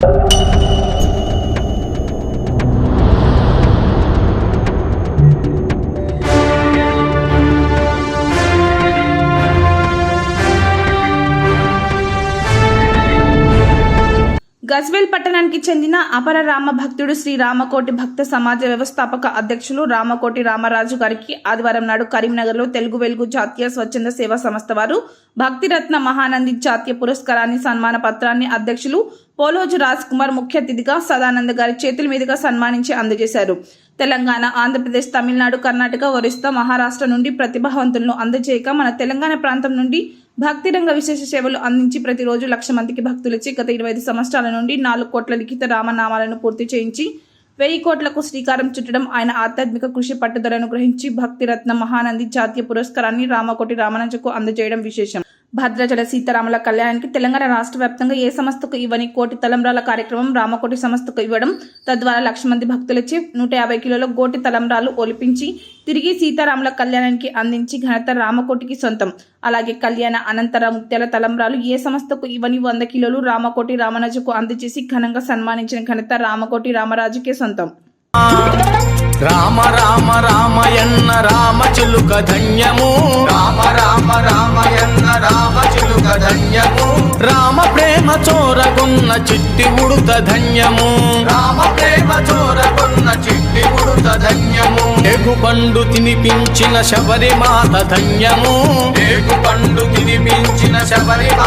you. Gajwel పట్టణానికి చెందిన అపర రామ భక్తుడు శ్రీ రామకోటి భక్త సమాజ వ్యవస్థాపక అధ్యక్షులు రామకోటి రామరాజు గారికి ఆదివారం నాడు కరీంనగర్లో తెలుగు వెలుగు జాతీయ స్వచ్ఛంద సేవా సంస్థ వారు భక్తిరత్న మహానంది జాతీయ పురస్కారాన్ని సన్మాన పత్రాన్ని అధ్యక్షులు పోలోజు రాజ్ కుమార్ ముఖ్య అతిథిగా సదానంద గారి చేతుల మీదుగా సన్మానించి అందజేశారు. తెలంగాణ ఆంధ్రప్రదేశ్ తమిళనాడు కర్ణాటక ఒరిస్సా మహారాష్ట్ర నుండి ప్రతిభావంతులను అందజేయక మన తెలంగాణ ప్రాంతం నుండి భక్తి రంగ విశేష సేవలు అందించి ప్రతిరోజు లక్ష మందికి భక్తులచ్చి గత ఇరవై ఐదు సంవత్సరాల నుండి నాలుగు కోట్ల లిఖిత రామనామాలను పూర్తి చేయించి వెయ్యి కోట్లకు శ్రీకారం చుట్టడం ఆయన ఆధ్యాత్మిక కృషి పట్టుదలను గ్రహించి భక్తిరత్న మహానంది జాతీయ పురస్కారాన్ని రామకోటి రామనంజకు అందజేయడం విశేషం. భద్రాచల సీతారాముల కళ్యాణానికి తెలంగాణ రాష్ట్ర వ్యాప్తంగా ఏ సంస్థకు ఇవ్వని కోటి తలంబ్రాల కార్యక్రమం రామకోటి సంస్థకు ఇవ్వడం. తద్వారా లక్ష మంది భక్తులచే నూట యాభై కిలోల కోటి తలంబ్రాలు ఒలిపించి తిరిగి సీతారాముల కళ్యాణానికి అందించి ఘనత రామకోటికి సొంతం. అలాగే కళ్యాణ అనంతర ముత్యాల తలంబ్రాలు ఏ సంస్థకు ఇవ్వని వంద కిలోలు రామకోటి రామరాజుకు అందజేసి ఘనంగా సన్మానించిన ఘనత రామకోటి రామరాజుకే సొంతం. రామ రామ రామయన్న రామ ధన్యము. చోరగున్న చిట్టి ఉడుత ధన్యము. రామ ప్రేమ చోరకున్న చిట్టి ఉడుత ధన్యము. ఎగు పండు తినిపించిన శబరిమాత ధన్యము. ఏగు పండు తినిపించిన శబరి